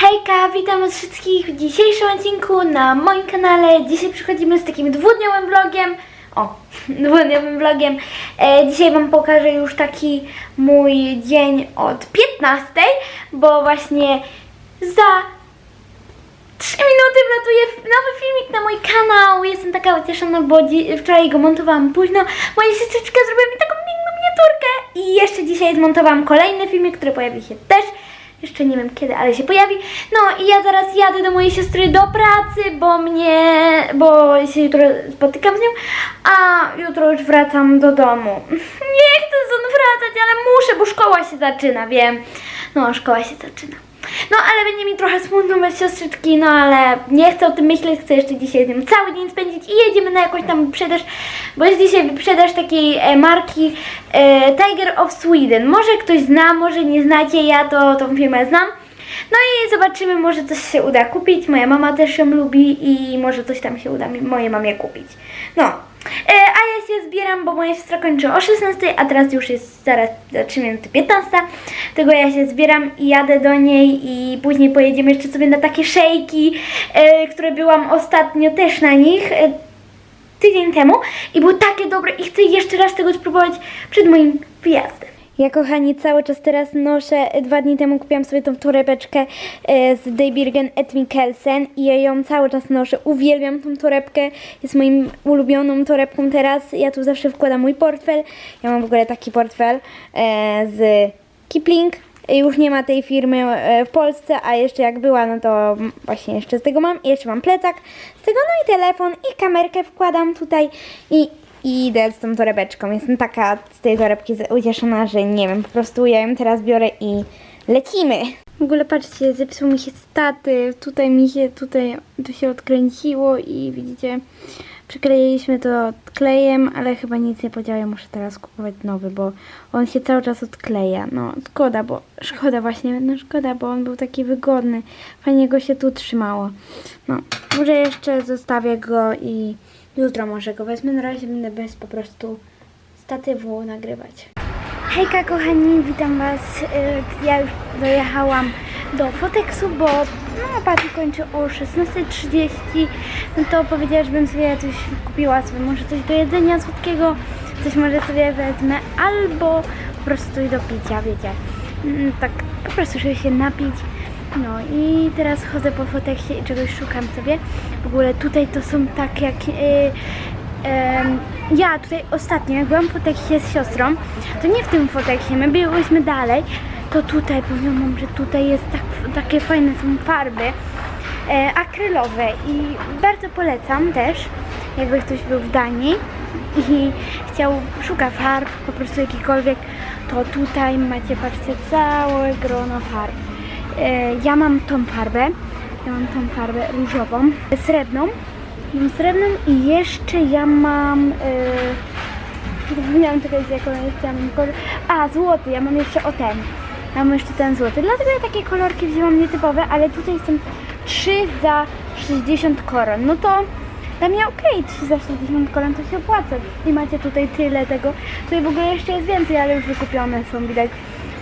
Hejka, witam wszystkich w dzisiejszym odcinku na moim kanale. Dzisiaj przychodzimy z takim dwudniowym vlogiem. O, dwudniowym vlogiem. E, dzisiaj wam pokażę już taki mój dzień od 15, bo właśnie za 3 minuty wlatuje nowy filmik na mój kanał. Jestem taka ucieszona, bo wczoraj go montowałam późno. Moja siostrzyczka zrobiła mi taką piękną miniaturkę. I jeszcze dzisiaj zmontowałam kolejny filmik, który pojawi się też. Jeszcze nie wiem kiedy, ale się pojawi. No i ja zaraz jadę do mojej siostry do pracy, bo mnie, bo się jutro spotykam z nią, a jutro już wracam do domu. Nie chcę stąd wracać, ale muszę, bo szkoła się zaczyna, wiem. No, szkoła się zaczyna. No, ale będzie mi trochę smutno bez siostrzyczki, no ale nie chcę o tym myśleć, chcę jeszcze dzisiaj z nią cały dzień spędzić i jedziemy na jakąś tam wyprzedaż, bo jest dzisiaj wyprzedaż takiej e, marki e, Tiger of Sweden. Może ktoś zna, może nie znacie, ja to tą firmę znam. No i zobaczymy, może coś się uda kupić. Moja mama też ją lubi i może coś tam się uda mi, mojej mamie kupić. No, a ja się zbieram, bo moja siostra kończy o 16, a teraz już jest zaraz za 3 minuty 15. Tego ja się zbieram i jadę do niej i później pojedziemy jeszcze sobie na takie szejki, e, które byłam ostatnio też na nich. E, tydzień temu i było takie dobre i chcę jeszcze raz tego spróbować przed moim wyjazdem. Ja kochani cały czas teraz noszę, dwa dni temu kupiłam sobie tą torebeczkę e, z Daybirgen et Mikkelsen i ja ją cały czas noszę, uwielbiam tą torebkę, jest moim ulubioną torebką teraz, ja tu zawsze wkładam mój portfel, ja mam w ogóle taki portfel e, z Kipling, już nie ma tej firmy e, w Polsce, a jeszcze jak była, no to właśnie jeszcze z tego mam. Jeszcze mam plecak z tego, no i telefon i kamerkę wkładam tutaj i, i idę z tą torebeczką. Jestem taka z tej torebki ucieszona, że nie wiem, po prostu ja ją teraz biorę i lecimy. W ogóle patrzcie, zepsuł mi się statyw, tutaj mi się, tutaj to się odkręciło i widzicie, przykleiliśmy to klejem, ale chyba nic nie podziała, muszę teraz kupować nowy, bo on się cały czas odkleja. No, szkoda, bo szkoda właśnie, no szkoda, bo on był taki wygodny. Fajnie go się tu trzymało. No, może jeszcze zostawię go i jutro może go wezmę. Na razie będę bez po prostu statywu nagrywać. Hejka kochani, witam Was. Y, Ja już dojechałam do Foteksu, bo no, Patty kończy o 16.30. No to powiedziała, żebym sobie coś kupiła sobie może coś do jedzenia słodkiego, coś może sobie wezmę, albo po prostu i do picia, wiecie. Mm, Tak po prostu, żeby się napić. No i teraz chodzę po Foteksie i czegoś szukam sobie. W ogóle tutaj to są tak jak... ja tutaj ostatnio, jak byłam w foteksie z siostrą, to nie w tym foteksie, my byłyśmy dalej, to tutaj powiem wam, że tutaj jest tak, takie fajne są farby e, akrylowe i bardzo polecam też, jakby ktoś był w Danii i chciał, szuka farb, po prostu jakikolwiek, to tutaj macie, patrzcie, całe grono farb. E, ja mam tą farbę, ja mam tą farbę różową, srebrną, Mam i jeszcze ja mam. Yy, zapomniałam czekać, jaką jeszcze ja mam kolor. A, złoty, ja mam jeszcze o ten. Ja mam jeszcze ten złoty. Dlatego ja takie kolorki wzięłam nietypowe, ale tutaj są 3 za 60 koron. No to dla mnie okej, 3 za 60 koron to się opłaca. I macie tutaj tyle tego. Tutaj w ogóle jeszcze jest więcej, ale już wykupione są, widać.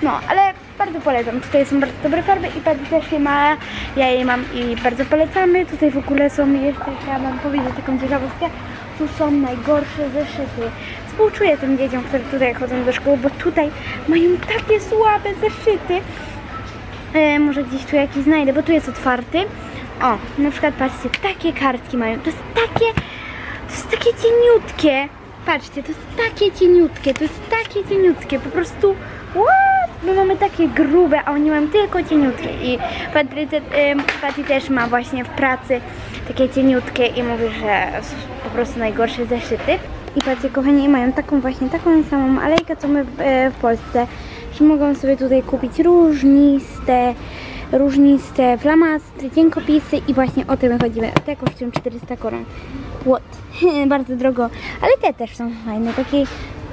No, ale bardzo polecam. Tutaj są bardzo dobre farby i Patty też je ma. Ja je mam i bardzo polecamy. Tutaj w ogóle są jeszcze, chciałam wam powiedzieć taką ciekawostkę. Tu są najgorsze zeszyty. Współczuję tym dzieciom, które tutaj chodzą do szkoły, bo tutaj mają takie słabe zeszyty. E, może gdzieś tu jakiś znajdę, bo tu jest otwarty. O, na przykład patrzcie, takie kartki mają. To jest takie, to jest takie cieniutkie. Patrzcie, to jest takie cieniutkie, to jest takie cieniutkie, po prostu what? My mamy takie grube, a oni mają tylko cieniutkie i Patrycja, ym, Patty też ma właśnie w pracy takie cieniutkie i mówi, że po prostu najgorsze zeszyty. I patrzcie, kochani, mają taką właśnie, taką samą alejkę, co my w, e, w Polsce, że mogą sobie tutaj kupić różniste, różniste flamastry, cienkopisy i właśnie o tym chodzimy. Te kosztują 400 koron. What? Bardzo drogo, ale te też są fajne, takie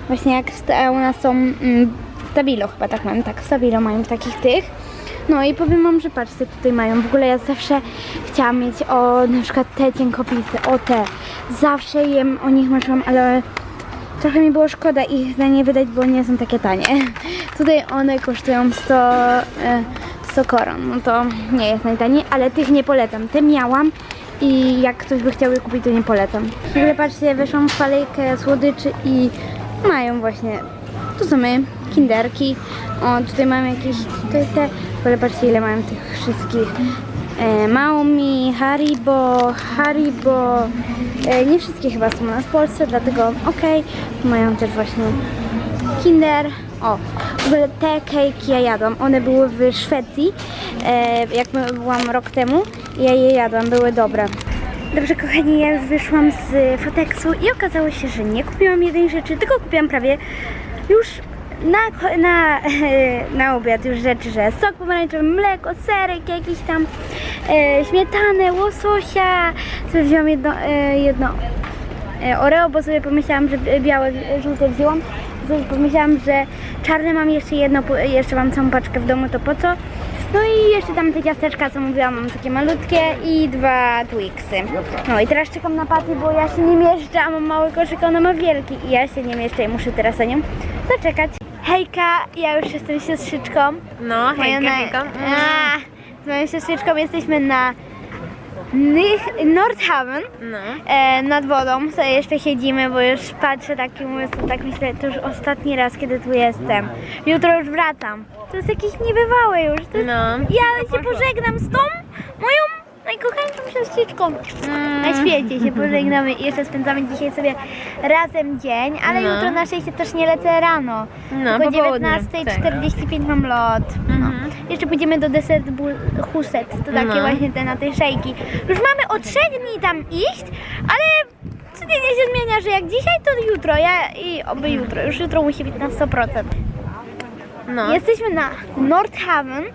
właśnie jak u nas są mm, Stabilo chyba tak mają, tak w Stabilo mają takich tych. No i powiem wam, że patrzcie, tutaj mają, w ogóle ja zawsze chciałam mieć o na przykład te cienkopisy, o te. Zawsze jem o nich marzyłam, ale trochę mi było szkoda ich za nie wydać, bo nie są takie tanie. Tutaj one kosztują 100, e, Sokoron. No to nie jest najtaniej, ale tych nie polecam. Te miałam i jak ktoś by chciał je kupić, to nie polecam. W ogóle patrzcie, weszłam w kolejkę słodyczy i mają właśnie, tu są my, kinderki. O, tutaj mam jakieś, tutaj te, patrzcie ile mają tych wszystkich. E, Maumi, Haribo, Haribo, e, nie wszystkie chyba są u nas w Polsce, dlatego okej. Mają też właśnie Kinder. O, w ogóle te cake ja jadłam. One były w Szwecji, e, jak byłam rok temu. Ja je jadłam, były dobre. Dobrze, kochani, ja już wyszłam z Foteksu i okazało się, że nie kupiłam jednej rzeczy, tylko kupiłam prawie już na, na, na obiad już rzeczy, że sok pomarańczowy, mleko, serek jakiś tam, e, śmietanę, łososia. Sobie wziąłam jedno, e, jedno e, Oreo, bo sobie pomyślałam, że białe, żółte wzięłam. Sobie pomyślałam, że czarne mam jeszcze jedno, jeszcze mam całą paczkę w domu, to po co? No i jeszcze tam te ciasteczka, co mówiłam, mam takie malutkie i dwa Twixy. No i teraz czekam na Paty, bo ja się nie mieszczę, a mam mały koszyk, a ona ma wielki i ja się nie mieszczę i muszę teraz na nią zaczekać. Hejka, ja już jestem siostrzyczką. No, hejka, hejka. A, z moją siostrzyczką jesteśmy na Nich- Nordhaven. No. E, nad wodą sobie jeszcze siedzimy, bo już patrzę tak i mówię sobie, tak myślę, to już ostatni raz, kiedy tu jestem. Jutro już wracam. To jest jakieś niebywałe już. To jest... No. Ja się pożegnam z tą moją najkochańszą siostryczką. Mm. Na świecie się pożegnamy i jeszcze spędzamy dzisiaj sobie razem dzień, ale No. jutro na szczęście też nie lecę rano. No, po południu, 19.45 mam lot. No. Mhm. Jeszcze pójdziemy do Desert Huset, to takie No. właśnie te na tej szejki. Już mamy o trzech dni tam iść, ale codziennie się zmienia, że jak dzisiaj, to jutro. Ja i oby jutro. Już jutro musi być na 100%. No. Jesteśmy na Nordhaven, e,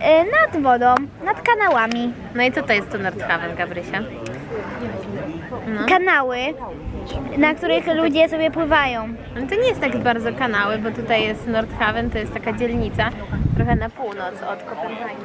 nad wodą, nad kanałami. no i co to jest to Nordhaven, Gabrysia? No. Kanały, na których ludzie sobie pływają. no to nie jest tak bardzo kanały, bo tutaj jest Nordhaven, to jest taka dzielnica trochę na północ od Kopenhagi.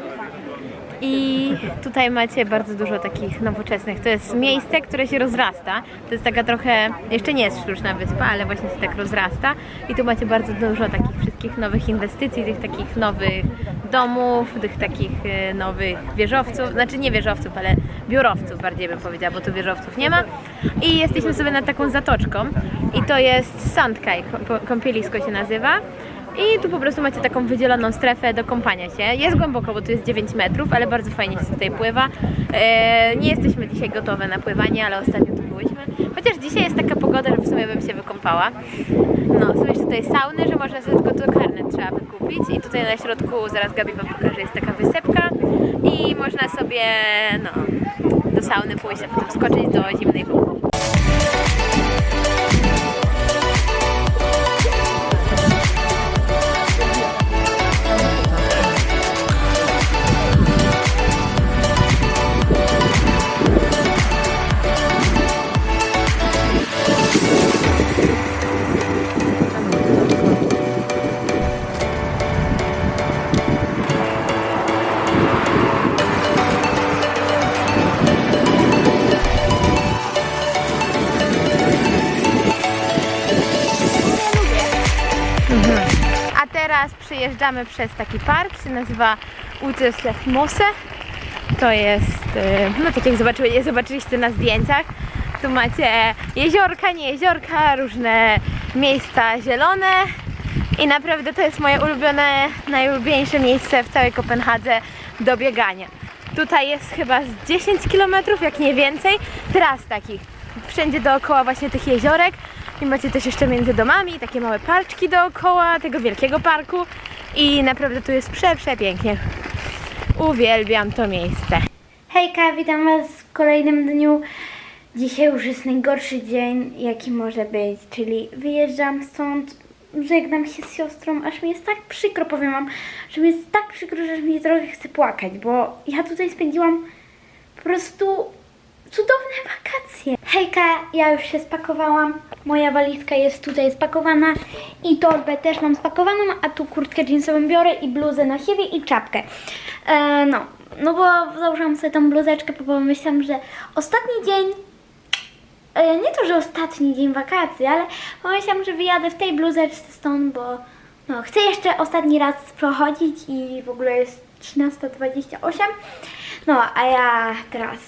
I tutaj macie bardzo dużo takich nowoczesnych. To jest miejsce, które się rozrasta. To jest taka trochę, jeszcze nie jest sztuczna wyspa, ale właśnie się tak rozrasta. I tu macie bardzo dużo takich wszystkich nowych inwestycji, tych takich nowych domów, tych takich e, nowych wieżowców, znaczy nie wieżowców, ale biurowców bardziej bym powiedziała, bo tu wieżowców nie ma. I jesteśmy sobie nad taką zatoczką i to jest Sandkaj, kąp- kąpielisko się nazywa. I tu po prostu macie taką wydzieloną strefę do kąpania się. Jest głęboko, bo tu jest 9 metrów, ale bardzo fajnie się tutaj pływa. E, nie jesteśmy dzisiaj gotowe na pływanie, ale ostatnio tu. Chociaż dzisiaj jest taka pogoda, że w sumie bym się wykąpała. No, są jeszcze tutaj sauny, że można sobie tylko to karnet trzeba wykupić. I tutaj na środku, zaraz Gabi Wam pokaże, jest taka wysepka. I można sobie, no, do sauny pójść, a potem skoczyć do zimnej wody. Teraz przyjeżdżamy przez taki park, się nazywa Uteslev Mosse. To jest, y, no tak jak zobaczyli, zobaczyliście na zdjęciach, tu macie jeziorka, nie jeziorka, różne miejsca zielone i naprawdę to jest moje ulubione, najulubieńsze miejsce w całej Kopenhadze do biegania. Tutaj jest chyba z 10 km, jak nie więcej, tras takich. Wszędzie dookoła właśnie tych jeziorek i macie też jeszcze między domami takie małe parczki dookoła tego wielkiego parku i naprawdę tu jest prze, przepięknie. Uwielbiam to miejsce. Hejka, witam Was w kolejnym dniu. Dzisiaj już jest najgorszy dzień, jaki może być, czyli wyjeżdżam stąd, żegnam się z siostrą, aż mi jest tak przykro, powiem Wam, że mi jest tak przykro, że mi trochę chce płakać, bo ja tutaj spędziłam po prostu cudowne wakacje. Hejka, ja już się spakowałam, moja walizka jest tutaj spakowana i torbę też mam spakowaną, a tu kurtkę jeansową biorę i bluzę na siebie i czapkę. E, no, no bo założyłam sobie tą bluzeczkę, bo pomyślałam, że ostatni dzień E, nie to, że ostatni dzień wakacji, ale pomyślałam, że wyjadę w tej bluzeczce stąd, bo no, chcę jeszcze ostatni raz przechodzić i w ogóle jest 13.28. No, a ja teraz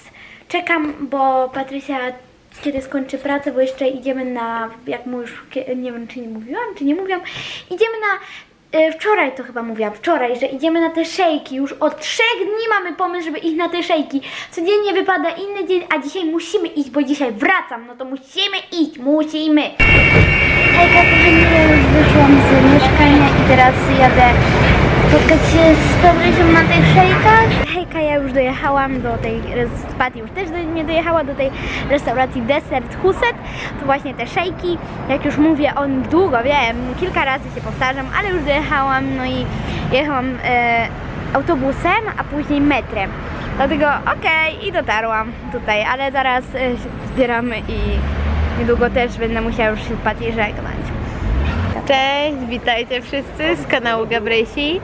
czekam, bo Patrycja kiedy skończy pracę, bo jeszcze idziemy na, jak mu już, nie wiem czy nie mówiłam, czy nie mówiłam, idziemy na, e, wczoraj to chyba mówiłam, wczoraj, że idziemy na te szejki, już od trzech dni mamy pomysł, żeby iść na te szejki, codziennie wypada inny dzień, a dzisiaj musimy iść, bo dzisiaj wracam, no to musimy iść, musimy. Hejka kochani, już wyszłam z mieszkania i teraz jadę spotkać się z Patrycją na tych szejkach. Hejka, ja już dojechałam do tej, z Patty już też do mnie dojechała do tej restauracji Desert Huset. To właśnie te szejki, jak już mówię o nich długo, wiem, kilka razy się powtarzam, ale już dojechałam, no i jechałam e, autobusem, a później metrem. Dlatego okej i dotarłam tutaj, ale zaraz e, się zbieramy i niedługo też będę musiała już się z żegnać. Cześć, witajcie wszyscy z kanału Gabrysi.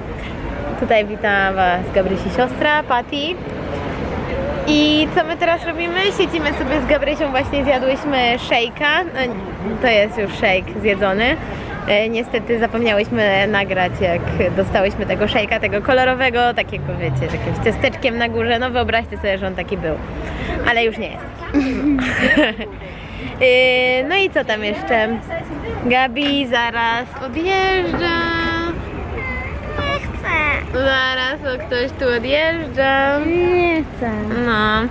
Tutaj witam Was Gabrysi siostra, Patty. I co my teraz robimy? Siedzimy sobie z Gabrysią, właśnie zjadłyśmy szejka. No, to jest już szejk zjedzony. E, Niestety zapomniałyśmy nagrać, jak dostałyśmy tego szejka, tego kolorowego, takiego wiecie, takim z ciasteczkiem na górze. No wyobraźcie sobie, że on taki był. Ale już nie jest. Yy, No i co tam jeszcze? Gabi zaraz odjeżdża. Zaraz o ktoś tu odjeżdża. Nie chcę. No.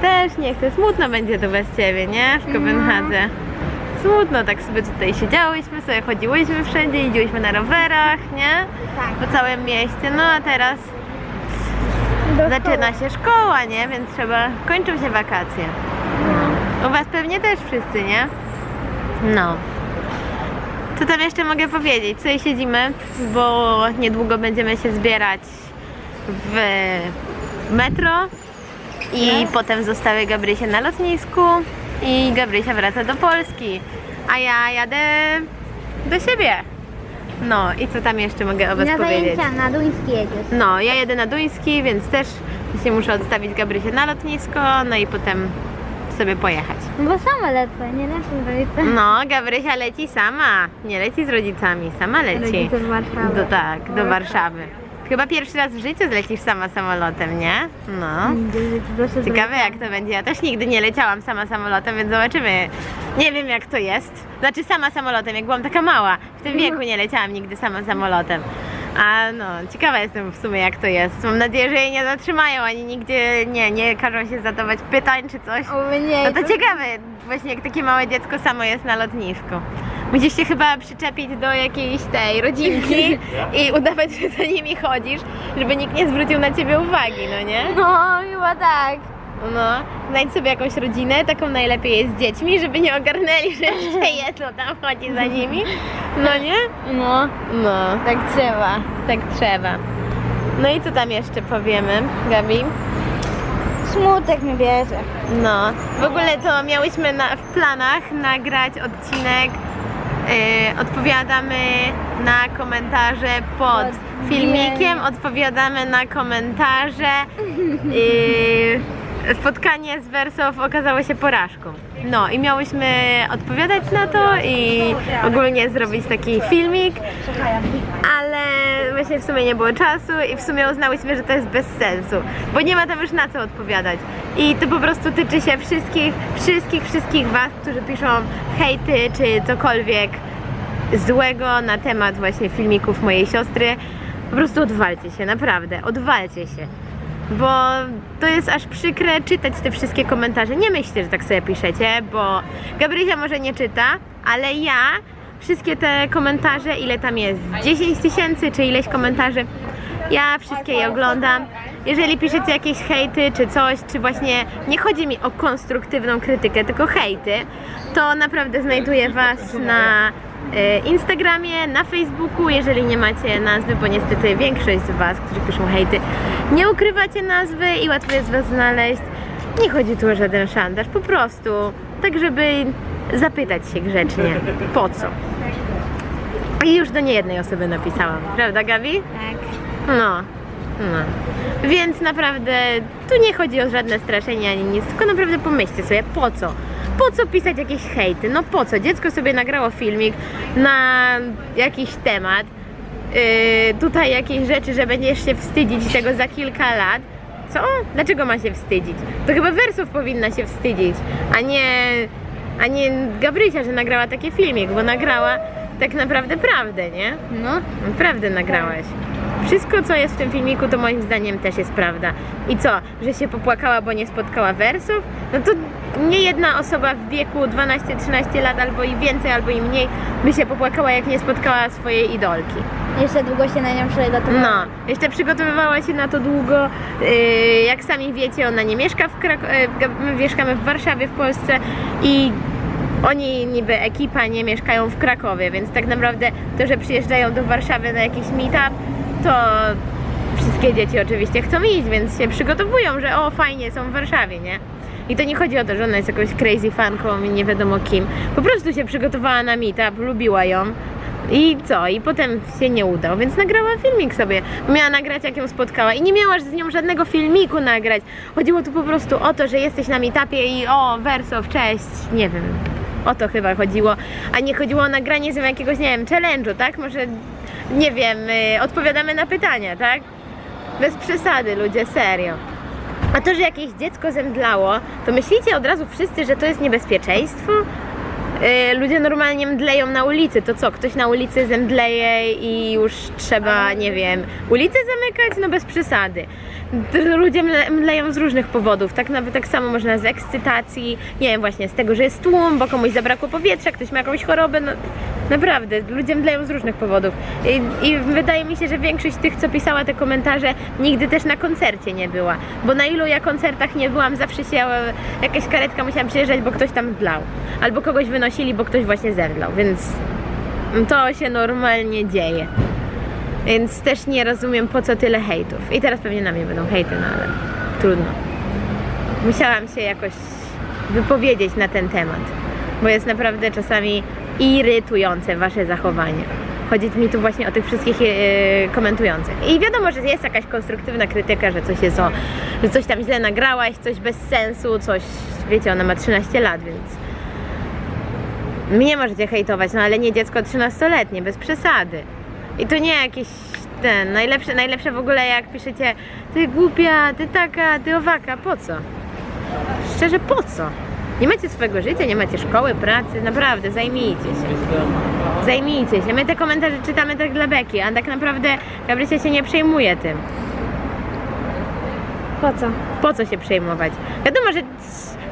Też nie chcę. Smutno będzie to bez ciebie, nie? W Kopenhadze. Smutno, tak sobie tutaj siedziałyśmy, sobie chodziłyśmy wszędzie, jeździłyśmy na rowerach, nie? Tak. Po całym mieście. No a teraz zaczyna się szkoła, nie? Więc trzeba, kończą się wakacje. U Was pewnie też wszyscy, nie? No. Co tam jeszcze mogę powiedzieć? Tutaj siedzimy, bo niedługo będziemy się zbierać w metro i potem zostawię Gabrysię na lotnisku i Gabrysia wraca do Polski, a ja jadę do siebie. No i co tam jeszcze mogę o Was Na powiedzieć? zajęcia na duński jedziesz. No, ja jedę na Duński, więc też się muszę odstawić Gabrysię na lotnisko, no i potem sobie pojechać. Bo sama lecę, nie lecę rodzice. No, Gabrysia leci sama, nie leci z rodzicami, sama leci. Rodzice z Warszawy. Do, tak, do Warszawy. Chyba pierwszy raz w życiu zlecisz sama samolotem, nie? No. Ciekawe jak to będzie. Ja też nigdy nie leciałam sama samolotem, więc zobaczymy. Nie wiem jak to jest. Znaczy sama samolotem, jak byłam taka mała. W tym wieku nie leciałam nigdy sama samolotem. A no, ciekawa jestem w sumie jak to jest. Mam nadzieję, że jej nie zatrzymają, ani nigdzie nie, nie każą się zadawać pytań czy coś. Oby nie. No to ciekawe, właśnie jak takie małe dziecko samo jest na lotnisku. Musisz się chyba przyczepić do jakiejś tej rodzinki i udawać, że za nimi chodzisz, żeby nikt nie zwrócił na ciebie uwagi, no nie? No, chyba tak. No, znajdź sobie jakąś rodzinę, taką najlepiej jest z dziećmi, żeby nie ogarnęli, że jeszcze jedno tam chodzi za nimi. No nie? No, No, tak trzeba. tak trzeba. No i co tam jeszcze powiemy, Gabi? Smutek mnie bierze. No, w ogóle to miałyśmy na, w planach nagrać odcinek. Yy, odpowiadamy na komentarze pod Pod filmikiem, odpowiadamy na komentarze. Yy, spotkanie z Wersow okazało się porażką. No i miałyśmy odpowiadać na to i ogólnie zrobić taki filmik, ale właśnie w sumie nie było czasu i w sumie uznałyśmy, że to jest bez sensu, bo nie ma tam już na co odpowiadać. I to po prostu tyczy się wszystkich, wszystkich, wszystkich Was, którzy piszą hejty czy cokolwiek złego na temat właśnie filmików mojej siostry. Po prostu odwalcie się, naprawdę, odwalcie się. Bo to jest aż przykre czytać te wszystkie komentarze. Nie myślcie, że tak sobie piszecie, bo Gabrysia może nie czyta, ale ja wszystkie te komentarze, ile tam jest, 10 tysięcy czy ileś komentarzy, ja wszystkie je oglądam. Jeżeli piszecie jakieś hejty czy coś, czy właśnie nie chodzi mi o konstruktywną krytykę, tylko hejty, to naprawdę znajduję Was na Instagramie, na Facebooku, jeżeli nie macie nazwy, bo niestety większość z Was, którzy piszą hejty, nie ukrywacie nazwy i łatwo jest Was znaleźć. Nie chodzi tu o żaden szantaż, po prostu tak, żeby zapytać się grzecznie, po co. I już do niejednej osoby napisałam, prawda Gabi? Tak. No, no. Więc naprawdę tu nie chodzi o żadne straszenie ani nic, tylko naprawdę pomyślcie sobie, po co? Po co pisać jakieś hejty? No po co? Dziecko sobie nagrało filmik na jakiś temat yy, tutaj jakieś rzeczy, że będziesz się wstydzić tego za kilka lat. Co? Dlaczego ma się wstydzić? To chyba Wersów powinna się wstydzić, a nie, a nie Gabrysia, że nagrała taki filmik, bo nagrała tak naprawdę prawdę, nie? No. Prawdę nagrałaś. Wszystko, co jest w tym filmiku, to moim zdaniem też jest prawda. I co, że się popłakała, bo nie spotkała wersów? No to nie jedna osoba w wieku 12-13 lat, albo i więcej, albo i mniej, by się popłakała, jak nie spotkała swojej idolki. Jeszcze długo się na nią przygotowałam. No, jeszcze przygotowywała się na to długo. Yy, jak sami wiecie, ona nie mieszka w Krakowie, my mieszkamy w Warszawie, w Polsce i oni niby ekipa nie mieszkają w Krakowie, więc tak naprawdę to, że przyjeżdżają do Warszawy na jakiś meetup, to wszystkie dzieci oczywiście chcą iść, więc się przygotowują, że o fajnie, są w Warszawie, nie? I to nie chodzi o to, że ona jest jakąś crazy fanką i nie wiadomo kim. Po prostu się przygotowała na meetup, lubiła ją. I co? I potem się nie udał, więc nagrała filmik sobie. Miała nagrać, jak ją spotkała. I nie miałaś z nią żadnego filmiku nagrać. Chodziło tu po prostu o to, że jesteś na meetupie i o, Wersow, cześć. Nie wiem. O to chyba chodziło. A nie chodziło o nagranie z jakiegoś, nie wiem, challenge'u, tak? Może, nie wiem, y, odpowiadamy na pytania, tak? Bez przesady, ludzie, serio. A to, że jakieś dziecko zemdlało, to myślicie od razu wszyscy, że to jest niebezpieczeństwo? Yy, ludzie normalnie mdleją na ulicy. To co, ktoś na ulicy zemdleje i już trzeba, nie wiem, ulicę zamykać? No bez przesady. Ludzie mle, mdleją z różnych powodów. Tak nawet tak samo można z ekscytacji, nie wiem, właśnie z tego, że jest tłum, bo komuś zabrakło powietrza, ktoś ma jakąś chorobę. No, naprawdę, ludzie mdleją z różnych powodów. I, I wydaje mi się, że większość tych, co pisała te komentarze, nigdy też na koncercie nie była. Bo na ilu ja koncertach nie byłam, zawsze się e, jakaś karetka musiałam przyjeżdżać, bo ktoś tam mdlał. Albo kogoś wynosili, bo ktoś właśnie zemdlał, więc to się normalnie dzieje. Więc też nie rozumiem, po co tyle hejtów. I teraz pewnie na mnie będą hejty, no ale trudno. Musiałam się jakoś wypowiedzieć na ten temat, bo jest naprawdę czasami irytujące wasze zachowanie. Chodzi mi tu właśnie o tych wszystkich e, komentujących. I wiadomo, że jest jakaś konstruktywna krytyka, że coś jest o, że coś tam źle nagrałaś, coś bez sensu, coś, wiecie, ona ma 13 lat, więc mnie możecie hejtować, no ale nie dziecko 13-letnie, bez przesady. I to nie jakieś ten, najlepsze, najlepsze w ogóle jak piszecie ty głupia, ty taka, ty owaka, po co? Szczerze, po co? Nie macie swojego życia, nie macie szkoły, pracy, naprawdę, zajmijcie się. Zajmijcie się. My te komentarze czytamy tak dla beki, a tak naprawdę Gabrysia się nie przejmuje tym. Po co? Po co się przejmować? Wiadomo, że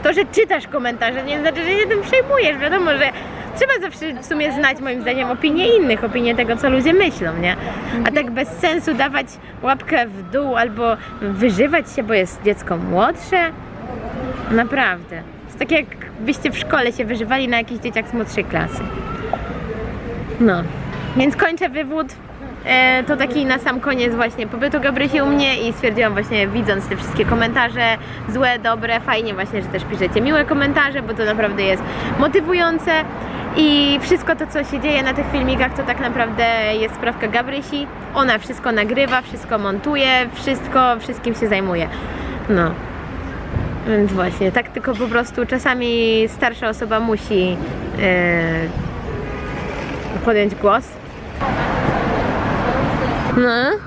to, że czytasz komentarze, nie znaczy, że się tym przejmujesz. Wiadomo, że trzeba zawsze w sumie znać, moim zdaniem, opinię innych, opinię tego, co ludzie myślą, nie? A tak bez sensu dawać łapkę w dół albo wyżywać się, bo jest dziecko młodsze. Naprawdę. To tak jakbyście w szkole się wyżywali na jakichś dzieciach z młodszej klasy. No. Więc kończę wywód. E, to taki na sam koniec właśnie pobytu Gabrysi u mnie i stwierdziłam właśnie widząc te wszystkie komentarze złe, dobre, fajnie właśnie, że też piszecie miłe komentarze, bo to naprawdę jest motywujące i wszystko to co się dzieje na tych filmikach to tak naprawdę jest sprawka Gabrysi. Ona wszystko nagrywa, wszystko montuje, wszystko, wszystkim się zajmuje. No. Więc właśnie, tak tylko po prostu czasami starsza osoba musi e, podjąć głos. No.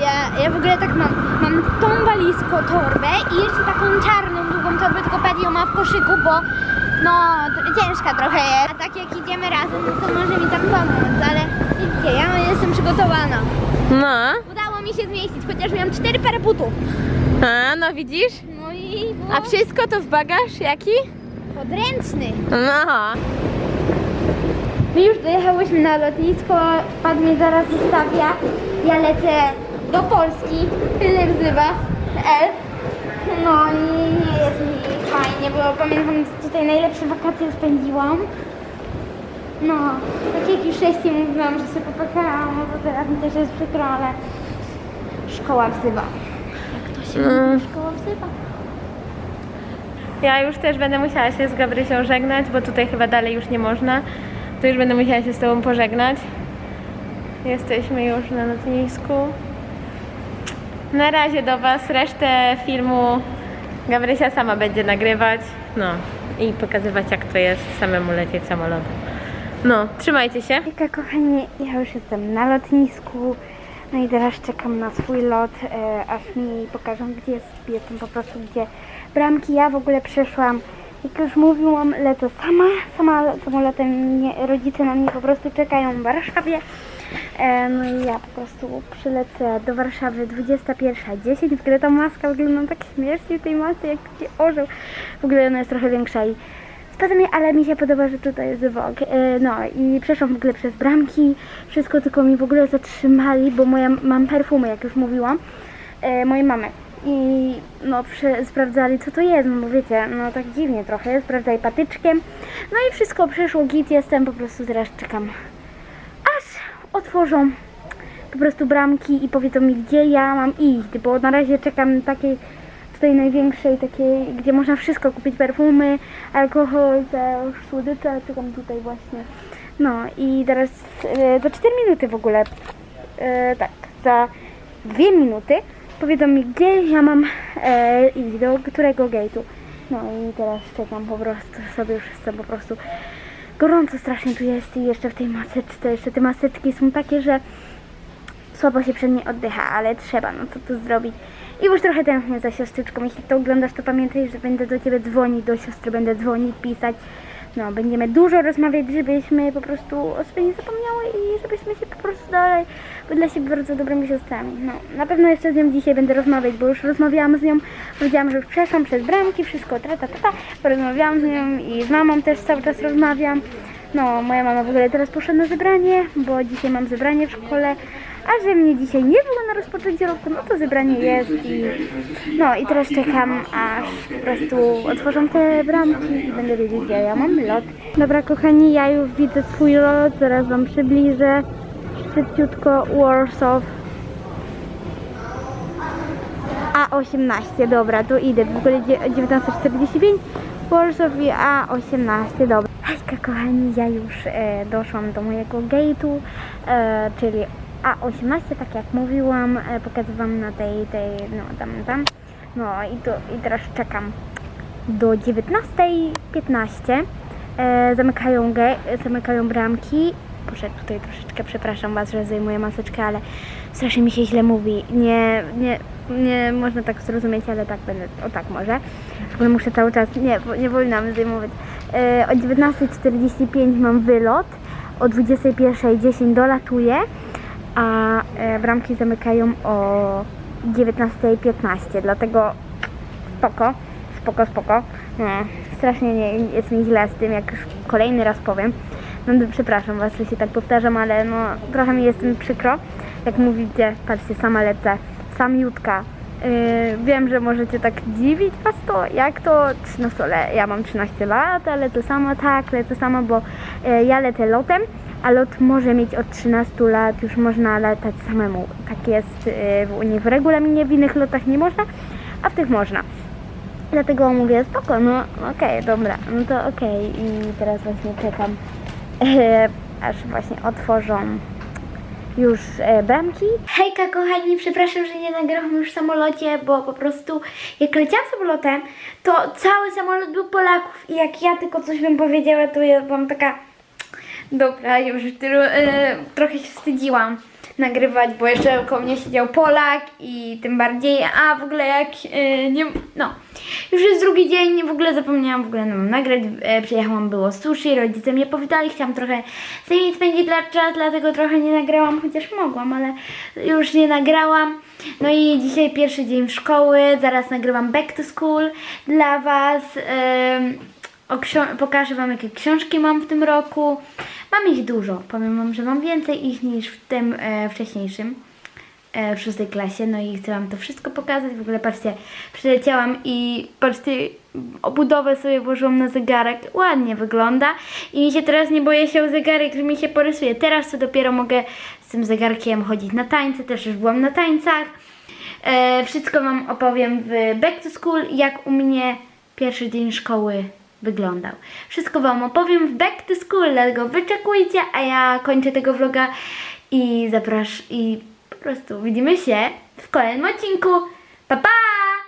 Ja, ja w ogóle tak mam. Mam tą walizką torbę i jeszcze taką czarną, długą torbę, tylko ją ma w koszyku, bo no ciężka trochę jest. A tak jak idziemy razem, no to może mi tak pomóc, ale widzicie, ja jestem przygotowana. No. Udało mi się zmieścić, chociaż miałam cztery pary butów. A, no widzisz? No i było A wszystko to w bagaż jaki? podręczny. No. My już dojechałyśmy na lotnisko, pan mnie zaraz zostawia. Ja lecę do Polski, tyle wzywa L. No nie jest mi fajnie, bo pamiętam, że tutaj najlepsze wakacje spędziłam. No, tak jak już wcześniej mówiłam, że się popakałam, no to teraz mi też jest przykro, ale szkoła wzywa. Jak to się mówi, szkoła wzywa. Ja już też będę musiała się z Gabrysią żegnać, bo tutaj chyba dalej już nie można. To już będę musiała się z Tobą pożegnać. Jesteśmy już na lotnisku. Na razie do Was. Resztę filmu Gabrysia sama będzie nagrywać. No i pokazywać jak to jest samemu lecieć samolotem. No, trzymajcie się. Hejka kochani, ja już jestem na lotnisku. No i teraz czekam na swój lot, e, aż mi pokażą gdzie jest jestem po prostu gdzie bramki. Ja w ogóle przeszłam, jak już mówiłam, lecę sama, sama samolotem, nie, rodzice na mnie po prostu czekają w Warszawie. E, no i ja po prostu przylecę do Warszawy 21.10. W ogóle ta maska wygląda tak śmiesznie w tej masce, jak taki orzeł. W ogóle ona jest trochę większa i Spada mi, ale mi się podoba, że tutaj jest vlog. E, No i przeszłam w ogóle przez bramki, wszystko tylko mi w ogóle zatrzymali, bo moja, mam perfumy, jak już mówiłam, e, mojej mamy. I no sprawdzali co to jest, no bo wiecie, no tak dziwnie trochę, sprawdzali patyczkiem. No i wszystko przeszło, git jestem, po prostu teraz czekam. Otworzą po prostu bramki i powiedzą mi, gdzie ja mam iść, bo na razie czekam takiej tutaj największej takiej, gdzie można wszystko kupić, perfumy, alkohol, te słodycze, czekam tutaj właśnie. No i teraz e, za 4 minuty w ogóle, e, tak, za 2 minuty powiedzą mi, gdzie ja mam e, iść, do którego gate'u. No i teraz czekam po prostu sobie już jestem po prostu gorąco strasznie tu jest i jeszcze w tej maseczce, jeszcze te maseczki są takie, że słabo się przed niej oddycha, ale trzeba, no co tu zrobić. I już trochę tęsknię za siostrzyczką. Jeśli to oglądasz, to pamiętaj, że będę do Ciebie dzwonić, do siostry będę dzwonić, pisać. No, będziemy dużo rozmawiać, żebyśmy po prostu o sobie nie zapomniały i żebyśmy się po prostu dalej byli dla siebie bardzo dobrymi siostrami. No, na pewno jeszcze z nią dzisiaj będę rozmawiać, bo już rozmawiałam z nią, powiedziałam, że już przeszłam przez bramki, wszystko, tra, ta, ta, ta. Porozmawiałam z nią i z mamą też cały czas rozmawiam. No, moja mama w ogóle teraz poszła na zebranie, bo dzisiaj mam zebranie w szkole, a że mnie dzisiaj nie było na rozpoczęcie roku, no to zebranie jest i no i teraz czekam, aż po prostu otworzą te bramki i będę wiedzieć, ja mam lot. Dobra, kochani, ja już widzę swój lot, zaraz Wam przybliżę. Szybciutko Warsaw. A18, dobra, to idę. W ogóle dzie- 19.45 Warsaw i A18, dobra. Hejka kochani, ja już e, doszłam do mojego gate'u, e, czyli A18, tak jak mówiłam, e, pokazywałam na tej, tej, no tam, tam. No i, to, i teraz czekam do 19.15. E, zamykają, zamykają bramki. Proszę tutaj troszeczkę, przepraszam Was, że zdejmuję maseczkę, ale strasznie mi się źle mówi. Nie, nie, nie można tak zrozumieć, ale tak będę, o tak może. W ogóle muszę cały czas, nie, nie powinnam zdejmować. E, o 19.45 mam wylot, o 21.10 dolatuję, a e, bramki zamykają o 19.15, dlatego spoko, spoko, spoko. No, strasznie nie, jest mi źle z tym, jak już kolejny raz powiem. No przepraszam Was, że się tak powtarzam, ale no trochę mi jest przykro. Jak mówicie, patrzcie, sama lecę, samiutka. Yy, wiem, że możecie tak dziwić Was to, jak to 13 le- ja mam 13 lat, ale to samo, tak, lecę sama, bo yy, ja lecę lotem, a lot może mieć od 13 lat, już można latać samemu. Tak jest yy, w Unii w regulaminie, w innych lotach nie można, a w tych można. Dlatego mówię, spoko, no okej, dobra, no to okej. I teraz właśnie czekam, aż właśnie otworzą już e, bramki. Hejka kochani, przepraszam, że nie nagrałam już w samolocie, bo po prostu jak leciałam samolotem, to cały samolot był Polaków i jak ja tylko coś bym powiedziała, to ja byłam taka... Dobra, już tylu, e, trochę się wstydziłam nagrywać, bo jeszcze koło mnie siedział Polak i tym bardziej, a w ogóle jak e, nie, no, już jest drugi dzień, w ogóle zapomniałam w ogóle no, nagrać, e, przyjechałam, było sushi, rodzice mnie powitali, chciałam trochę z nimi spędzić dla czas, dlatego trochę nie nagrałam, chociaż mogłam, ale już nie nagrałam. No i dzisiaj pierwszy dzień szkoły, zaraz nagrywam back to school dla Was. ksio- pokażę Wam, jakie książki mam w tym roku. Mam ich dużo. Powiem Wam, że mam więcej ich niż w tym e, wcześniejszym, e, w szóstej klasie. No i chcę Wam to wszystko pokazać. W ogóle patrzcie, przyleciałam i patrzcie, obudowę sobie włożyłam na zegarek. Ładnie wygląda. I mi się teraz nie boję się o zegarek, że mi się porysuje. Teraz to dopiero mogę z tym zegarkiem chodzić na tańce. Też już byłam na tańcach. E, wszystko Wam opowiem w Back to School, jak u mnie pierwszy dzień szkoły wyglądał. Wszystko Wam opowiem w Back to School, dlatego wyczekujcie, a ja kończę tego vloga i zapraszam i po prostu widzimy się w kolejnym odcinku. Pa pa!